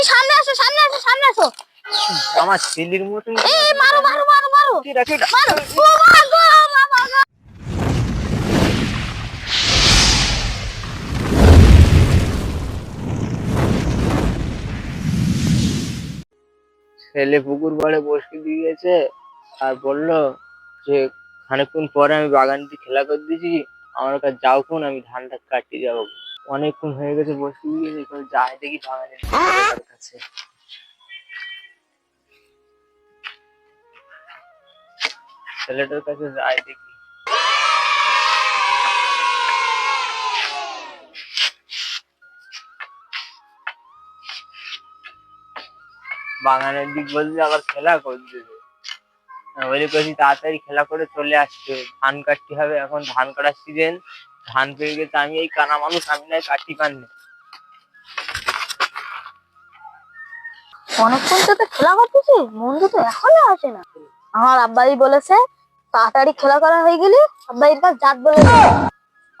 এই সামনে আসো সামনে আসো সামনে আসো। আমার ছেলের মতন এই মারো মারো মারো মারো। মারো। ও মা গো ছেলে পুকুর পাড়ে বসে দিয়েছে আর বলল যে খানিকক্ষণ পরে আমি বাগানটি খেলা করে দিয়েছি। আমার কাছে যাও আমি ধানটা কাটিয়ে যাব। অনেকক্ষণ হয়ে গেছে বসে যাই দেখি বাগানের কাছে ছেলেটার কাছে যাই দেখি। বাগানের দিক বলতে আবার খেলা করছে বলে কছি তাড়াতাড়ি খেলা করে চলে আসছে ধান কাটতে হবে এখন ধান কাটার সিজন ধান পেয়ে গেছে আমি এই কানা মানুষ আমি নাই কাটতে পারিনি অনেকক্ষণ তো খেলা করতেছি বন্ধু তো এখনও আসে না। আমার আব্বাই বলেছে তাড়াতাড়ি খেলা করা হয়ে গেলে আব্বাই জাত বলে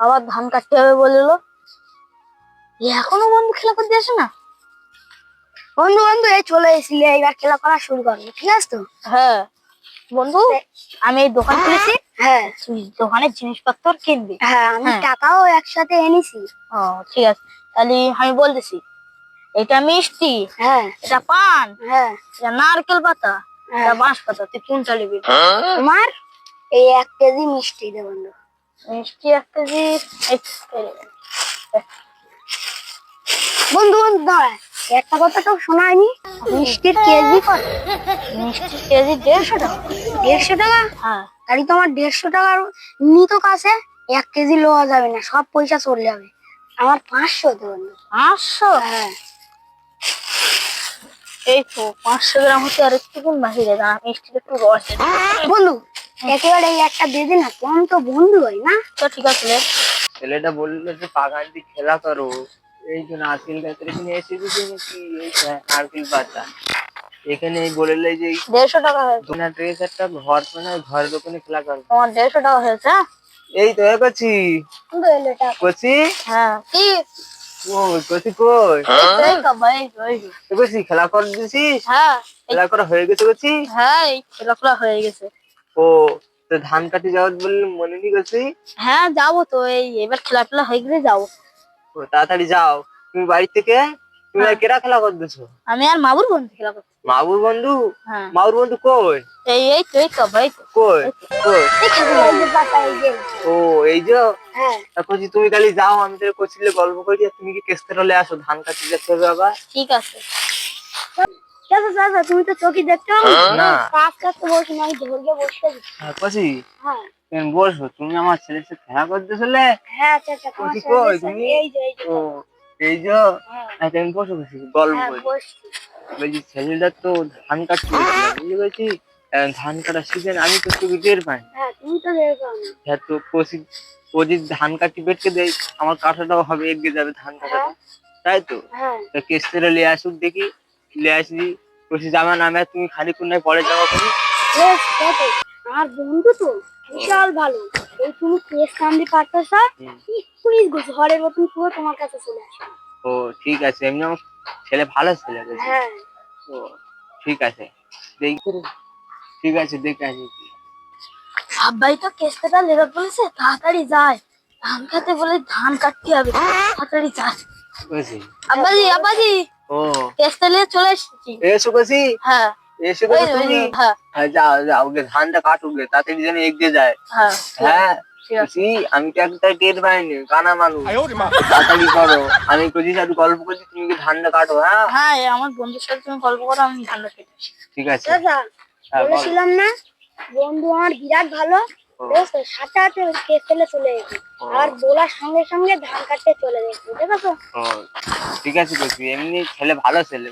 আবার ধান কাটতে হবে বলল এখনও বন্ধু খেলা করতে আসে না? বন্ধু বন্ধু এই চলে এসেছিলে এইবার খেলা করা শুরু করব ঠিক আছে তো? হ্যাঁ। বন্ধু আমি এই দোকান খুলেছি। হ্যাঁ। দোকানের জিনিসপত্র কিনবি। হ্যাঁ আমি হ্যাঁ। টাকাও একসাথে এনেছি। ও ঠিক আছে। তাহলে আমি বলতেছি এটা মিষ্টি হ্যাঁ। এটা পান হ্যাঁ। এটা নারকেল পাতা হ্যাঁ। এটা বাঁশ পাতা তুই কোনটা নিবি? তোমার এই এক কেজি মিষ্টি দে বন্ধু। মিষ্টি এক কেজি বন্ধু বন্ধু দাঁড়া। একটা কথা তো শোনায়নি। মিষ্টির কেজি কত? মিষ্টি কেজি দেড়শো টাকা। দেড়শো টাকা? হ্যাঁ। তাহলে তোমার দেড়শো টাকার নিত কাছে এক কেজি লওয়া যাবে না সব পয়সা চলে যাবে। আমার পাঁচশো তো পাঁচশো? হ্যাঁ। এই তো পাঁচশো গ্রাম হচ্ছে আর একটু কোন বাহিরে দাঁড়া মিষ্টিটা একটু রস আছে। বন্ধু একেবারে এই একটা দিয়ে দে না কম তো বন্ধু হয় না? তো ঠিক আছে ছেলেটা বলল যে বাগানটি খেলা করো। এই যে নারকেল গাছের এখানে এসে গেছে নাকি? এই যে নারকেল পাতা এখানে বললে যে দেড়শো টাকা হয়েছে। ড্রেস একটা ঘর মানে ঘর দোকানে খেলা করব তোমার দেড়শো টাকা হয়েছে হ্যাঁ? এই তো করছি করছি হ্যাঁ কি? কই খেলা করে দিছিস হ্যাঁ খেলা করা হয়ে গেছে হ্যাঁ খেলাখেলা হয়ে গেছে। ও তো ধান কাটি যাওয়ার বললে মনে নি করছি হ্যাঁ যাব তো এই এবার খেলা টেলা হয়ে গেলে যাব। ও তাড়াতাড়ি যাও। তুমি বাড়ি থেকে তুমি আর কেরা খেলা করতেছো? আমি আর মাবুর বন্ধু খেলা করছি মাবুর বন্ধু? হ্যাঁ। মাবুর বন্ধু কই? এই এই তো এই তো ভাই কই? কই? এই এই যে পাতা যে। ও এই যে? হ্যাঁ। তুমি কালি যাও আমি কইছিলে গল্প করি আর তুমি কি কেস্তে রলে আসো ধান কাটি যেতে হবে আবার? ঠিক আছে। চাচা চাচা তুমি তো চোখে দেখতে পাবো না। কাজ কাজতে বসে না আমি বসতে হ্যাঁ কইছি হ্যাঁ। তুমি বসো তুমি আমার ছেলের সাথে খেলা করতেছিলে? হ্যাঁ চাচা কই তুমি? এই যে এই যে। হ্যাঁ আমি বসো বসি গল্প হ্যাঁ বলছি। ছেলেটা তো ধান কাটতে বুঝতে পেরেছি আহ, ধান কাটার সিজন আমি তো একটু টের পাই। হ্যাঁ তো দেখো না। হ্যাঁ তো কষি ও যদি ধান কাটি বেটকে দেয় আমার কাঁটাটাও হবে এগিয়ে যাবে ধান কাটাটা তাই তো? হ্যাঁ। কেস্তেরা লিয়ে আসুক দেখি লিয়ে আসবি কষি জামা নামে তুমি খালি কোনায় পরে যাওয়া করি বেশ দেখো আমার বন্ধু তো বিশাল ভালো। এই তুমি কেস পারতেছ। পুলিশ মতন পুরো তোমার কাছে চলে আসবে। ও ঠিক আছে এমনি আমার ছেলে ভালো ছেলে? হ্যাঁ। ও ঠিক আছে ঠিক আছে দেখে আসি। আব্বাই তো কেসটা লেগে বলেছে তাড়াতাড়ি যায়। ধান খেতে বলে ধান কাটতে হবে তাড়াতাড়ি যায়। আব্বাজি আব্বাজি ও। কেসটা নিয়ে চলে এসেছি। এসো কষি হ্যাঁ। এসে তুমি হ্যাঁ। হ্যাঁ যাও যাও ধানটা কাটুক তাড়াতাড়ি যেন এগিয়ে যায়। হ্যাঁ। হ্যাঁ আছে আমি তো একটা টের পাইনি কানা মানুষ। তাড়াতাড়ি করো। আমি সাথে গল্প করছি তুমি কি ধানটা কাটো হ্যাঁ? হ্যাঁ আমার বন্ধুর সাথে তুমি গল্প করো আমি ধানটা কেটে ঠিক আছে। দাদা হ্যাঁ, বলেছিলাম না বন্ধু আমার বিরাট ভালো সাথে সাথে কেস ফেলে চলে গেছে। আর বলার সঙ্গে সঙ্গে ধান কাটতে চলে গেছে দেখো ঠিক আছে এমনি ছেলে ভালো ছেলে।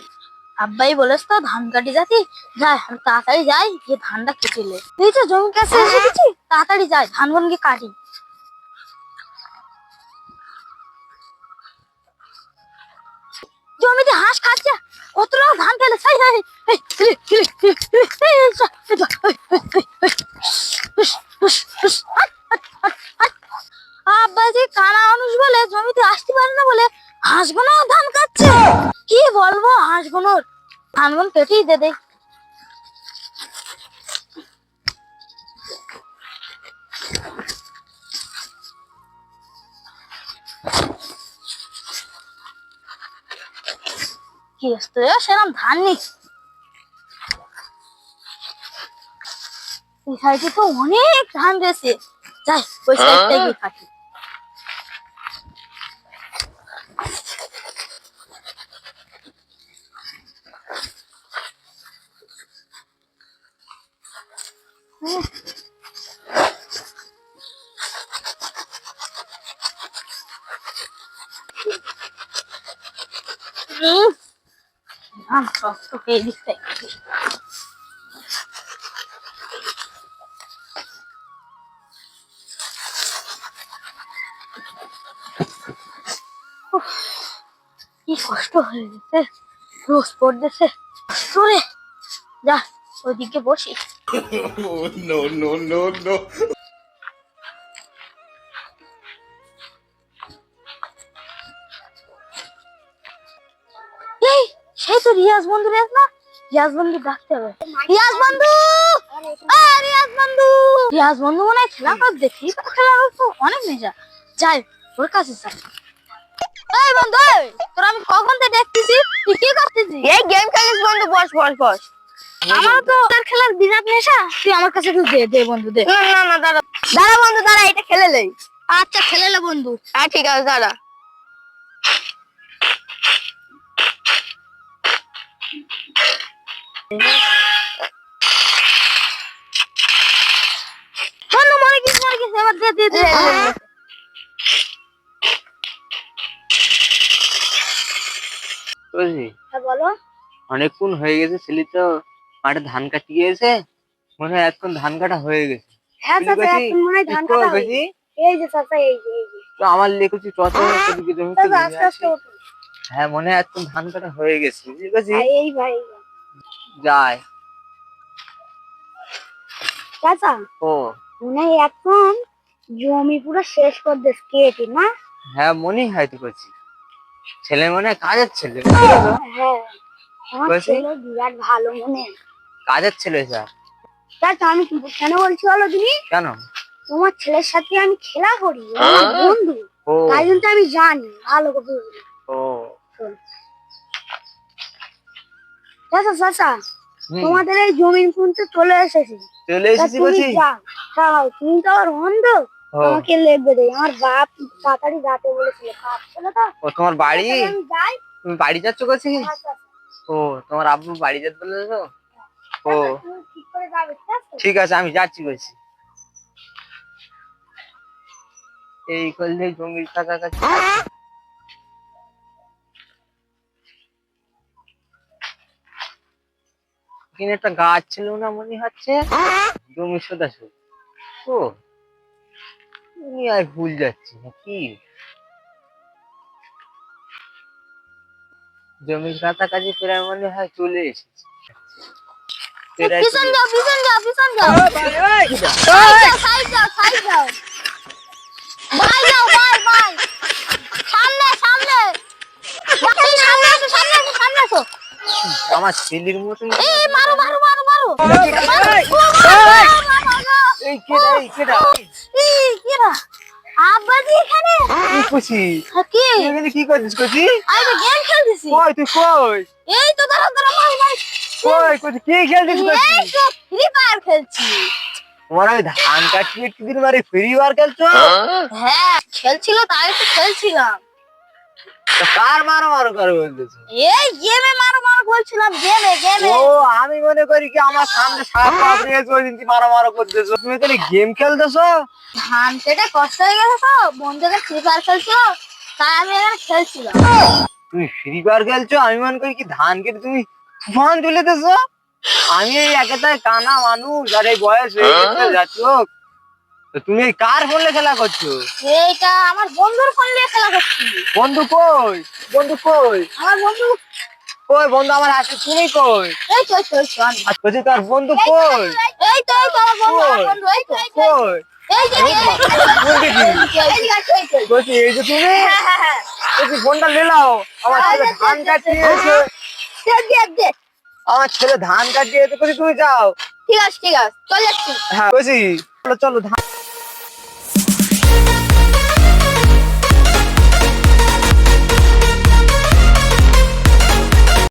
আব্বাই বলেছ তো ধান কাটি যাতি যাই তাড়াতাড়ি যাই গিয়ে ধানটা কেটে লে তুই জমি কাছে এসে গেছি তাড়াতাড়ি যাই ধান বন গিয়ে কাটি। হুস, হাঁস খাচ্ছে কত ধান হাট। আব্বাজি কানা মানুষ বলে জমিতে আসতে পারে না বলে হাঁসগুলো ধান কাটছে কি বলব হাঁস গুনোর ধান গুন কেটেই দে দে আসতো সেরকম ধান নেই। এই সাইডে তো অনেক ধান রয়েছে। যাই ওই সাইডটা গিয়ে কাটি। শক্ত হয়ে দিচ্ছে কি কষ্ট হয়ে গেছে। রোজ পড়তেছে। চলে যা ওইদিকে বসি। No, no, no, no. তো রিয়াজ বন্ধু রিয়াজ না? রিয়াজ বন্ধু ডাকতে হবে। রিয়াজ বন্ধু! রিয়াজ বন্ধু! রিয়াজ বন্ধু মনে হয় খেলা কর দেখি। খেলা তো অনেক মজা। যাই ওর কাছে যাই। এই বন্ধু তোর আমি কখন থেকে দেখতেছি? তুই কি করতেছিস? এই গেম খেলিস বন্ধু বস বস বস। আমার তো তার খেলার বিরাট নেশা। তুই আমার কাছে একটু দে দে বন্ধু দে। না না না দাঁড়া। দাঁড়া বন্ধু দাঁড়া এটা খেলে নেই। আচ্ছা খেলে নে বন্ধু। হ্যাঁ ঠিক আছে দাঁড়া। বন্ধু মরে গেছে মরে গেছে এবার দে দে দে হ্যাঁ বলো অনেকক্ষণ হয়ে গেছে ছেলে তো মাঠে ধান কাটি গিয়েছে মনে হয় এতক্ষণ ধান কাটা হয়ে গেছে হ্যাঁ চাচা এখন মনে হয় ধান কাটা হয়েছে। এই যে চাচা এই যে এই যে তো আমার লেখছি আস্তে আস্তে হ্যাঁ মনে হয় এতক্ষণ ধান কাটা হয়ে গেছে বুঝলি এই ভাই। যায়। চাচা ও। মনে হয় এখন জমি পুরো শেষ করে দিস কেটে না? হ্যাঁ মনেই হয় তো করছি। ছেলে মনে হয় কাজের ছেলে। হ্যাঁ আমার ছেলে বিরাট ভালো মনে। হয়। কাজের ছেলে স্যার। চাচা আমি কি কেন বলছি বলো তুমি? কেন? তোমার ছেলের সাথে আমি খেলা করি আমার বন্ধু। তাই জন্য আমি জানি ভালো করে। ও। শোন। চাচা তোমাদের এই জমিন কিন্তু চলে এসেছে। চলে এসেছি বলছি। যাও তুমি তো আমার অন্ধ তোমাকে লেখবে দেয় আমার বাপ তাড়াতাড়ি যাতে বলেছিল কাজ ছিল তো। ও তোমার বাড়ি? আমি যাই। তুমি বাড়ি যাচ্ছ করছি আচ্ছা, ও তোমার আব্বু বাড়ি যেতে বললে তো? ও। আচ্ছা, ঠিক আছে? আমি যাচ্ছি বলছি। এই করলে জমির কাছাকাছি। এখানে একটা গাছ ছিল না মনে হচ্ছে জমির সোদা ও আমি আর ভুল যাচ্ছি নাকি জমির কাছাকাছি প্রায় মনে হয় চলে এসেছি প্রায় পিছন চলে যাও পিছন যাও পিছন যাও সাইড যাও সাইড যাও ভাই যাও ভাই ভাই সামনে সামনে ভাই সামনে আসো সামনে আসো সামনে আসো আমার ছেলের মতন এই মারো মারো মারো মারো। এই কেডা এই কেডা? এই কি না আব্বাজি এখানে। কি খুশি কি? এখানে কি করছিস খুশি আমি তো গেম খেলতেছি কই তুই কই? এই তো দাঁড়া দাঁড়া মার মার। কই খুশি কি খেলছিস খুশি এই তো ফ্রি ফায়ার খেলছি। তোমার আমি ধান কাটিয়ে একটু দিন মারে ফ্রি বার খেলছো? হ্যাঁ খেলছিল তাই তো খেলছিলাম। কার মারো মারো করে বলতেছো? এই গেমে মারো মারো বলছিলাম গেমে গেমে। ও আমি মনে করি কি আমার সামনে সাপ পাপ রয়েছে ওই মারো মারো করতেছো। তুমি এখানে গেম খেলতেছো? ধান কেটে কষ্ট হয়ে গেছে তো বন্ধুদের ফ্রি ফায়ার খেলছিল তাই আমি এখানে খেলছিলাম। তুমি ফ্রি ফায়ার খেলছো? আমি মনে করি কি ধান কেটে তুমি তুফান তুলেতেছো আমি এই একেতায় কানা মানুষ আর এই বয়স হয়ে গেছে যাচ্ছ তুমি এই কার ফোনে খেলা করছ? এইটা আমার বন্ধুর ফোন নিয়ে খেলা করছি। বন্ধু কই? বন্ধু কই? আমার বন্ধু কই বন্ধু? আমার হাতে তুমি কই? এই তো তো বলছি তোর বন্ধু কই? এই তো তো আমার বন্ধু এই তো কই? এই যে এই যে, বলছি এই তুমি? হ্যাঁ হ্যাঁ হ্যাঁ। বলছি ফোনটা নিলাও আমার ছেলে ধান কাটতে এসে আমার ছেলে ধান কাটিয়ে করি তুমি যাও। ঠিক আছে ঠিক আছে। চল যাচ্ছি। হ্যাঁ কইছি চলো চলো